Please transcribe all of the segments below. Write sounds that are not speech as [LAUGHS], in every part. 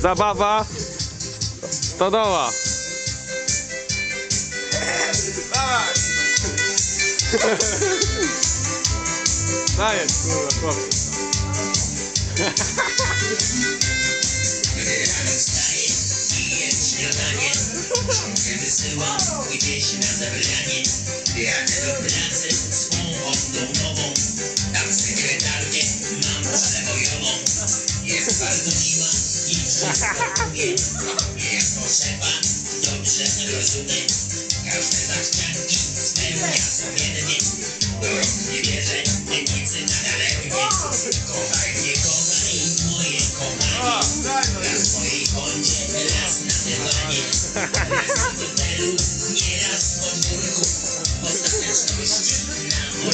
Zabawa. Stodoła. Dajesz, kurwa, chłopie. na zebranie Jadę do pracy swą ochotą nową Tam sekretarkę mam przebojową Jest bardzo miła [LAUGHS] Jak potrzeba dobrze rozumie Każde zachcianki spełnia sumiennie rąk nie bierze nicy na daleknie Kochaj mnie, kochaj moje kochanie Raz w mojej kącie, raz na dywanie Raz na fotelu, nieraz w podwórku W ostateczności na moim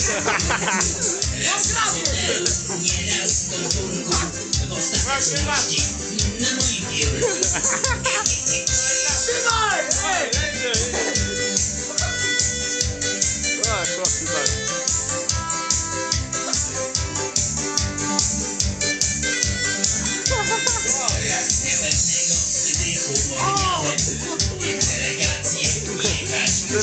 Raz na w podwórku W ostateczności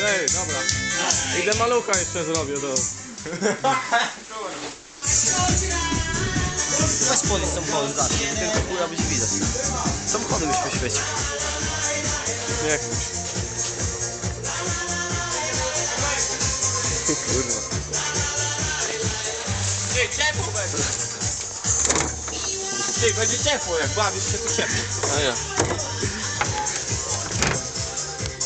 Ej, dobra. Idę malucha jeszcze zrobię do... Weź podnieść samochody, zacznij, tylko kurwa być widać. Samochody byś poświecił. Nie chcę. Kurwa. Ty, ciepło będzie. Ty, będzie ciepło, jak bawisz się, to ciepło. A ja.